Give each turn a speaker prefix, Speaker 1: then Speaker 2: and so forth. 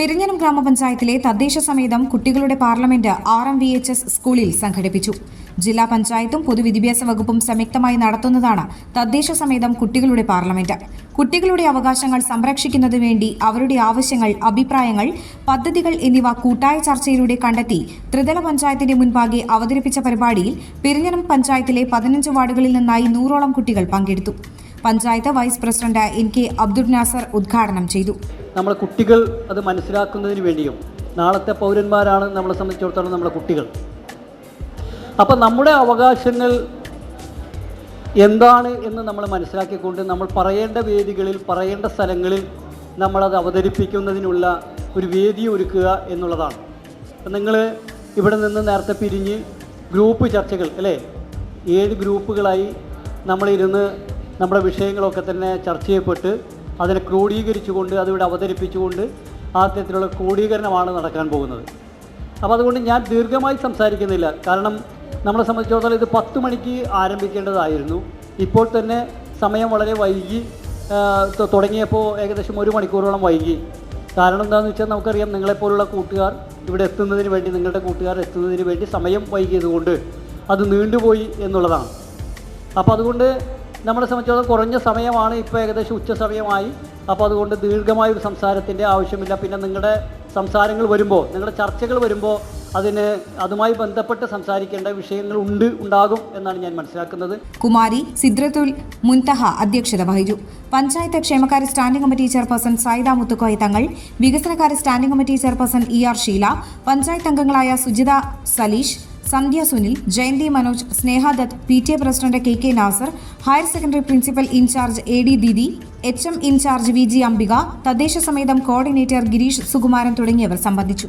Speaker 1: പെരിഞ്ഞനം ഗ്രാമപഞ്ചായത്തിലെ തദ്ദേശ സമേതം കുട്ടികളുടെ parliament R M V H S സ്കൂളിൽ സംഘടിപ്പിച്ചു. ജില്ലാ പഞ്ചായത്തും പൊതുവിദ്യാഭ്യാസ വകുപ്പും സംയുക്തമായി നടത്തുന്നതാണ് തദ്ദേശ സമേതം കുട്ടികളുടെ പാർലമെന്റ്. കുട്ടികളുടെ അവകാശങ്ങൾ സംരക്ഷിക്കുന്നതിനു വേണ്ടി അവരുടെ ആവശ്യങ്ങൾ അഭിപ്രായങ്ങൾ പദ്ധതികൾ എന്നിവ കൂട്ടായ ചർച്ചയിലൂടെ കണ്ടെത്തി ത്രിതല പഞ്ചായത്തിന്റെ മുൻപാകെ അവതരിപ്പിച്ച പരിപാടിയിൽ പെരിഞ്ഞനം പഞ്ചായത്തിലെ പതിനഞ്ച് വാർഡുകളിൽ നിന്നായി നൂറോളം കുട്ടികൾ പങ്കെടുത്തു. Panchayat vice president N K Abdul Nasar ഉദ്ഘാടനം ചെയ്തു.
Speaker 2: നമ്മുടെ കുട്ടികൾ അത് മനസ്സിലാക്കുന്നതിന് വേണ്ടിയും നാളത്തെ പൗരന്മാരാണ് നമ്മളെ സംബന്ധിച്ചിടത്തോളം നമ്മുടെ കുട്ടികൾ. അപ്പം നമ്മുടെ അവകാശങ്ങൾ എന്താണ് എന്ന് നമ്മൾ മനസ്സിലാക്കിക്കൊണ്ട് നമ്മൾ പറയേണ്ട വേദികളിൽ പറയേണ്ട സ്ഥലങ്ങളിൽ നമ്മളത് അവതരിപ്പിക്കുന്നതിനുള്ള ഒരു വേദി ഒരുക്കുക എന്നുള്ളതാണ്. നിങ്ങൾ ഇവിടെ നിന്ന് നേരത്തെ പിരിഞ്ഞ് ഗ്രൂപ്പ് ചർച്ചകൾ അല്ലേ? ഏഴ് ഗ്രൂപ്പുകളായി നമ്മളിരുന്ന് നമ്മുടെ വിഷയങ്ങളൊക്കെ തന്നെ ചർച്ച ചെയ്യപ്പെട്ട് അതിനെ ക്രോഡീകരിച്ചുകൊണ്ട് അതിവിടെ അവതരിപ്പിച്ചുകൊണ്ട് ആ തരത്തിലുള്ള ക്രോഡീകരണമാണ് നടക്കാൻ പോകുന്നത്. അപ്പോൾ അതുകൊണ്ട് ഞാൻ ദീർഘമായി സംസാരിക്കുന്നില്ല. കാരണം നമ്മളെ സംബന്ധിച്ചിടത്തോളം ഇത് പത്ത് മണിക്ക് ആരംഭിക്കേണ്ടതായിരുന്നു. ഇപ്പോൾ തന്നെ സമയം വളരെ വൈകി തുടങ്ങിയപ്പോൾ ഏകദേശം ഒരു മണിക്കൂറോളം വൈകി. കാരണം എന്താണെന്ന് വെച്ചാൽ നമുക്കറിയാം നിങ്ങളെപ്പോലുള്ള കൂട്ടുകാർ ഇവിടെ എത്തുന്നതിന് വേണ്ടി നിങ്ങളുടെ കൂട്ടുകാർ എത്തുന്നതിന് വേണ്ടി സമയം വൈകിയതുകൊണ്ട് അത് നീണ്ടുപോയി എന്നുള്ളതാണ്. അപ്പോൾ അതുകൊണ്ട് നമ്മളെ സംബന്ധിച്ചിടത്തോളം കുറഞ്ഞ സമയമാണ് ഇപ്പോൾ ഏകദേശം ഉച്ച സമയമായി. അപ്പോൾ അതുകൊണ്ട് ദീർഘമായ ഒരു സംസാരത്തിന്റെ ആവശ്യമില്ല. പിന്നെ നിങ്ങളുടെ സംസാരങ്ങൾ വരുമ്പോൾ നിങ്ങളുടെ ചർച്ചകൾ വരുമ്പോൾ അതിന് അതുമായി ബന്ധപ്പെട്ട് സംസാരിക്കേണ്ട വിഷയങ്ങൾ ഉണ്ട് ഉണ്ടാകും എന്നാണ് ഞാൻ മനസ്സിലാക്കുന്നത്.
Speaker 1: കുമാരി സിദ്രത്തുൽ മുൻതഹ അധ്യക്ഷത വഹിച്ചു. പഞ്ചായത്ത് ക്ഷേമകാര്യ standing committee chairperson Saida Muthukoya Thangal വികസനകാര്യ standing committee chairperson E R Sheela panchayat അംഗങ്ങളായ Sujitha Saleesh Sandhya Sunil Jayanthi Manoj Sneha Datt P T A president K K Nasar higher secondary principal incharge A D Deedi H M incharge V G Ambika തദ്ദേശ സമേതം coordinator Girish Sukumaran തുടങ്ങിയവർ സംബന്ധിച്ചു.